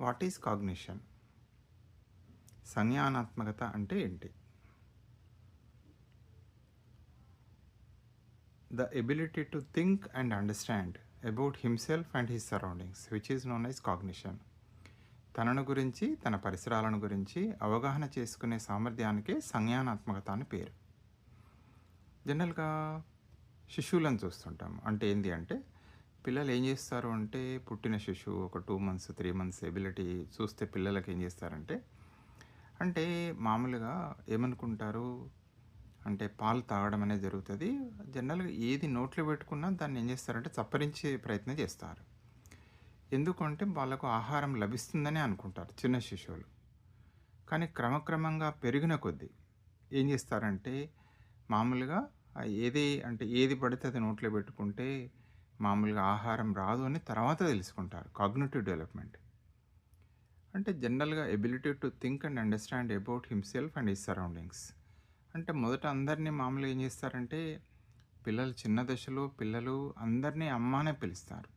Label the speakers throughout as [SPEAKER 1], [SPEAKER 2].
[SPEAKER 1] What is cognition? సంజ్ఞానాత్మకత అంటే ఏంటి? The ability to think and understand about himself and his surroundings which is known as cognition. తనను గురించి తన పరిసరాలను గురించి అవగాహన చేసుకునే సామర్థ్యానికే సంజ్ఞానాత్మకత అని పేరు. జనరల్గా శిశువులను చూస్తుంటాం అంటే ఏంటి అంటే పిల్లలు ఏం చేస్తారు అంటే పుట్టిన శిశువు ఒక two months three months ability చూస్తే పిల్లలకి ఏం చేస్తారంటే అంటే మామూలుగా ఏమనుకుంటారు అంటే పాలు తాగడం అనేది జరుగుతుంది. జనరల్గా ఏది నోట్లో పెట్టుకున్నా దాన్ని ఏం చేస్తారంటే చప్పరించే ప్రయత్నం చేస్తారు. ఎందుకంటే వాళ్ళకు ఆహారం లభిస్తుందని అనుకుంటారు చిన్న శిశువులు. కానీ క్రమక్రమంగా పెరిగిన కొద్దీ ఏం చేస్తారంటే మామూలుగా ఏది అంటే ఏది పడితే అది నోట్లో పెట్టుకుంటే మామూలుగా ఆహారం రాదు అని తర్వాత తెలుసుకుంటారు. Cognitive development. అంటే జనరల్గా ability to think and understand about himself and his surroundings. అంటే మొదట అందరినీ మామూలుగా ఏం చేస్తారంటే పిల్లలు చిన్న దశలో పిల్లలు అందరినీ అమ్మ అనే పిలుస్తారు.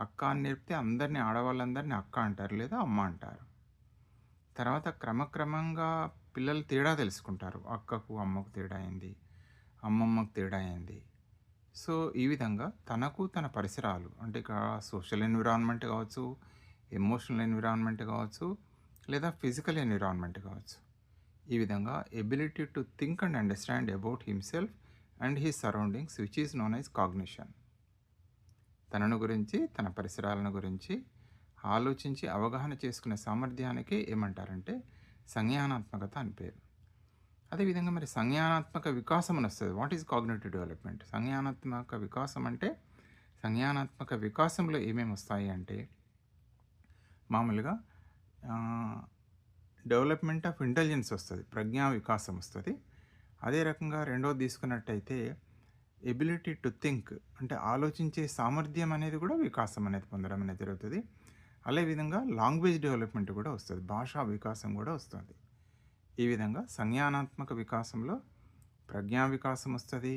[SPEAKER 1] అక్క అని నేర్పితే అందరినీ ఆడవాళ్ళందరినీ అక్క అంటారు లేదా అమ్మ అంటారు. తర్వాత క్రమక్రమంగా పిల్లలు తేడా తెలుసుకుంటారు. అక్కకు అమ్మకు తేడా అయింది అమ్మమ్మకు తేడా అయింది సో ఈ విధంగా తనకు తన పరిసరాలు అంటే ఇక సోషల్ ఎన్విరాన్మెంట్ కావచ్చు ఎమోషనల్ ఎన్విరాన్మెంట్ కావచ్చు లేదా ఫిజికల్ ఎన్విరాన్మెంట్ కావచ్చు. ఈ విధంగా ability to think and understand about himself and he surroundings which is known as cognition. తనను గురించి తన పరిసరాలను గురించి ఆలోచించి అవగాహన చేసుకునే సామర్థ్యానికి ఏమంటారంటే సంజ్ఞానాత్మకత అని పేరు. అదేవిధంగా మరి సంజ్ఞానాత్మక వికాసం అని వస్తుంది. వాట్ ఈజ్ కాగ్నేటివ్ డెవలప్మెంట్ సంజ్ఞానాత్మక వికాసం అంటే సంజ్ఞానాత్మక వికాసంలో ఏమేమి వస్తాయి అంటే మామూలుగా డెవలప్మెంట్ ఆఫ్ ఇంటెలిజెన్స్ వస్తుంది ప్రజ్ఞా వికాసం వస్తుంది. అదే రకంగా రెండోది తీసుకున్నట్టయితే ఎబిలిటీ టు థింక్ అంటే ఆలోచించే సామర్థ్యం అనేది కూడా వికాసం అనేది పొందడం అనేది జరుగుతుంది. అదేవిధంగా లాంగ్వేజ్ డెవలప్మెంట్ కూడా వస్తుంది భాషా వికాసం కూడా వస్తుంది. ఈ విధంగా సంజ్ఞానాత్మక వికాసంలో ప్రజ్ఞా వికాసం వస్తుంది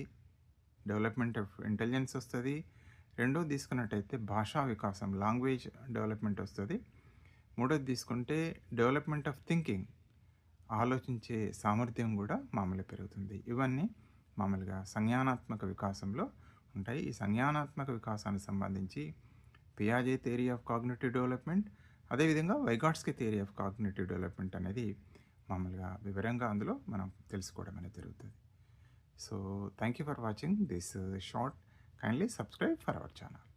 [SPEAKER 1] డెవలప్మెంట్ ఆఫ్ ఇంటెలిజెన్స్ వస్తుంది రెండోది తీసుకున్నట్టయితే భాషా వికాసం లాంగ్వేజ్ డెవలప్మెంట్ వస్తుంది. మూడోది తీసుకుంటే డెవలప్మెంట్ ఆఫ్ థింకింగ్ ఆలోచించే సామర్థ్యం కూడా మామూలు పెరుగుతుంది. ఇవన్నీ మామూలుగా సంజ్ఞానాత్మక వికాసంలో ఉంటాయి. ఈ సంజ్ఞానాత్మక వికాసానికి సంబంధించి పియాజే థియరీ ఆఫ్ కాగ్నేటివ్ డెవలప్మెంట్ అదేవిధంగా Vygotsky theory of cognitive development అనేది మామూలుగా వివరంగా అందులో మనం తెలుసుకోవడం అనేది జరుగుతుంది. So thank you for watching this short kindly subscribe for our channel